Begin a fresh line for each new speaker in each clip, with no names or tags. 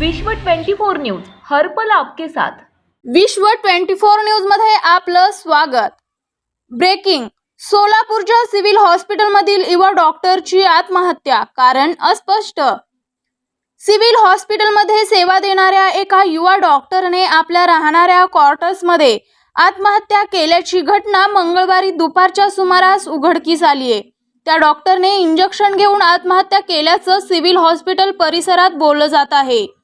विश्व 24 न्यूज हरपल आपके साथ.
विश्व 24 न्यूजमध्ये आपलं स्वागत. ब्रेकिंग. सोलापूरच्या सिव्हिल हॉस्पिटलमधील युवा डॉक्टरची आत्महत्या कारण अस्पष्ट. सिव्हिल हॉस्पिटलमध्ये सेवा देणाऱ्या एका युवा डॉक्टरने आपल्या राहणाऱ्या क्वार्टर्समध्ये आत्महत्या केल्याची घटना मंगळवारी दुपारच्या सुमारास उघडकीस आली आहे त्या डॉक्टरने इंजेक्शन घेऊन आत्महत्या केल्याचं सिव्हिल हॉस्पिटल परिसरात बोललं जात आहे.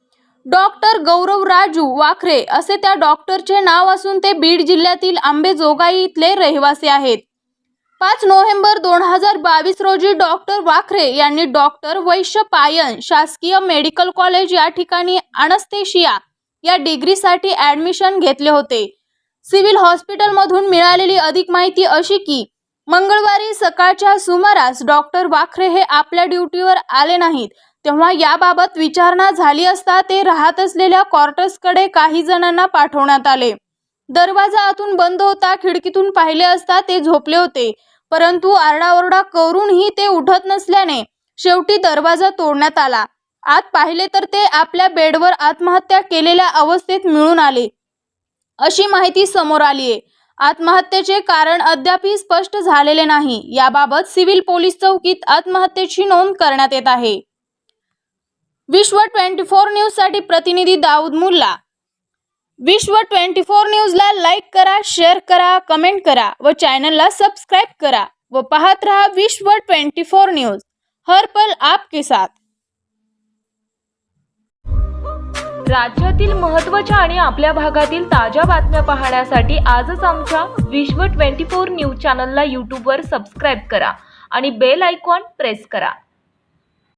डॉक्टर गौरव राजू वाखरे असे त्या डॉक्टरचे नाव असून ते बीड जिल्ह्यातील आंबेजोगाई इथले रहिवासी आहेत. पाच नोव्हेंबर दोन हजार बावीस रोजी डॉक्टर वाखरे यांनी डॉक्टर वैश्य पायन शासकीय मेडिकल कॉलेज या ठिकाणी अनस्थेशिया या डिग्रीसाठी ॲडमिशन घेतले होते. सिव्हिल हॉस्पिटलमधून मिळालेली अधिक माहिती अशी की मंगळवारी सकाळच्या सुमारास डॉक्टर वाखरे हे आपल्या ड्युटीवर आले नाहीत. तेव्हा याबाबत विचारणा झाली असता ते राहत असलेल्या क्वार्टर्सकडे काही जणांना पाठवण्यात आले. दरवाजा आतून बंद होता खिडकीतून पाहिले असता ते झोपले होते. परंतु आरडाओरडा करूनही ते उठत नसल्याने शेवटी दरवाजा तोडण्यात आला. आत पाहिले तर ते आपल्या बेडवर आत्महत्या केलेल्या अवस्थेत मिळून आले. अशी माहिती समोर आली आहे आत्महत्येचे कारण अद्यापही स्पष्ट झालेले नाही. याबाबत सिव्हिल पोलीस चौकीत आत्महत्येची नोंद करण्यात येत आहे. विश्व ट्वेंटी फोर न्यूजसाठी प्रतिनिधी दाऊद मुल्ला. विश्व ट्वेंटी फोर न्यूजला लाईक करा शेअर करा कमेंट करा व चॅनलला सबस्क्राईब करा व पाहत रहा विश्व ट्वेंटी फोर न्यूज. हर पल आपके साथ.
राज्यातील महत्त्वाच्या आणि आपल्या भागातील ताज्या बातम्या पाहण्यासाठी आजच आमच्या विश्व 24 न्यूज चॅनलला यूट्यूबवर सबस्क्राईब करा आणि बेल आयकॉन प्रेस करा.